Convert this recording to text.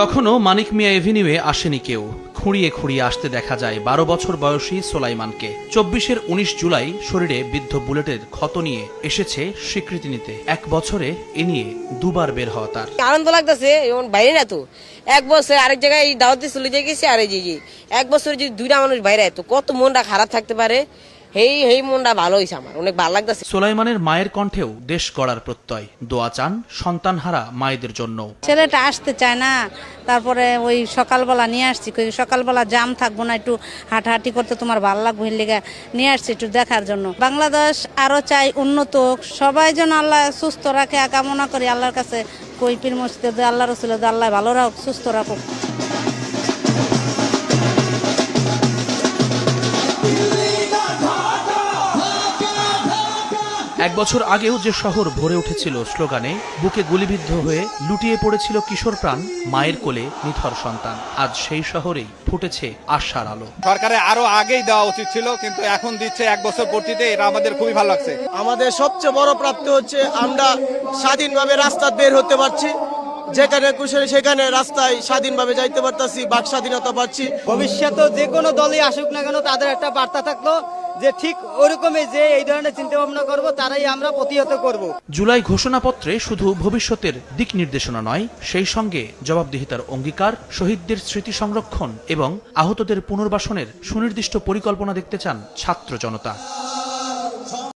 তখনও মানিক মিয়া এভিনিউয়ে আসেনি কেউ। খুঁড়িয়ে খুঁড়িয়ে আসতে দেখা যায় বারো বছর বয়সী সোলাইমানকে। চব্বিশের উনিশ জুলাই শরীরে বিদ্ধ বুলেটের ক্ষত নিয়ে এসেছে স্বীকৃতি নিতে। এক বছরে এ নিয়ে দুবার বের হওয়া তার। আনন্দ লাগতেছে, এমন বাইরে না তো। এক বছর আরেক জায়গায় দাওয়াত চলে গেছে, আর এই যে এক বছর যদি দুইটা মানুষ বাইরে তো কত মনটা খারাপ থাকতে পারে। এই এই মনটা ভালো হয়েছে আমার অনেক ভালো লাগতেছে। সোলাইমানের মায়ের কণ্ঠেও দেশ গড়ার প্রত্যয়। দোয়া চান সন্তানহারা মায়েদের জন্য ছেলেটা আসতে চায় না তারপরে ওই সকালবেলা নিয়ে আসছি কই সকালবেলা জাম থাকব না একটু হাঁটাহাঁটি করতে তোমার ভালো লাগবে লেগে নিয়ে আসছি একটু দেখার জন্য। বাংলাদেশ আরও চাই উন্নত হোক। সবাই যেন আল্লাহ সুস্থ রাখে কামনা করি আল্লাহর কাছে কই পীর মসজিদে আল্লাহ রসুলের আল্লাহ ভালো রাখুক সুস্থ রাখুক। এক বছর আগেও যে শহর ভরে উঠেছিল স্লোগানে বুকে গুলিবিদ্ধ হয়ে লুটিয়ে পড়েছিল কিশোর প্রাণ মায়ের কোলে নিথর সন্তান। আজ সেই শহরেই ফুটেছে আশার আলো। সরকারের আরও আগেই দেওয়া উচিত ছিল কিন্তু এখন দিচ্ছে এক বছর পূর্তিতে এটা আমাদের খুবই ভালো লাগছে। আমাদের সবচেয়ে বড় প্রাপ্তি হচ্ছে আমরা স্বাধীনভাবে রাস্তা বের হতে পারছি। যেখানে খুশি সেখানে রাস্তায় স্বাধীনভাবে যাইতে পারতাছি বাক স্বাধীনতা পাচ্ছি। ভবিষ্যতে যে কোনো দলই আসুক না কেন তাদের একটা বার্তা থাকল যে ঠিক ওরকমই যে এই ধরনের চিন্তা ভাবনা করব, তারাই আমরা প্রতিহত করব। জুলাই ঘোষণাপত্রে শুধু ভবিষ্যতের দিক নির্দেশনা নয়, সেই সঙ্গে জবাবদিহিতার অঙ্গীকার, শহীদদের স্মৃতি সংরক্ষণ এবং আহতদের পুনর্বাসনের সুনির্দিষ্ট পরিকল্পনা দেখতে চান ছাত্র জনতা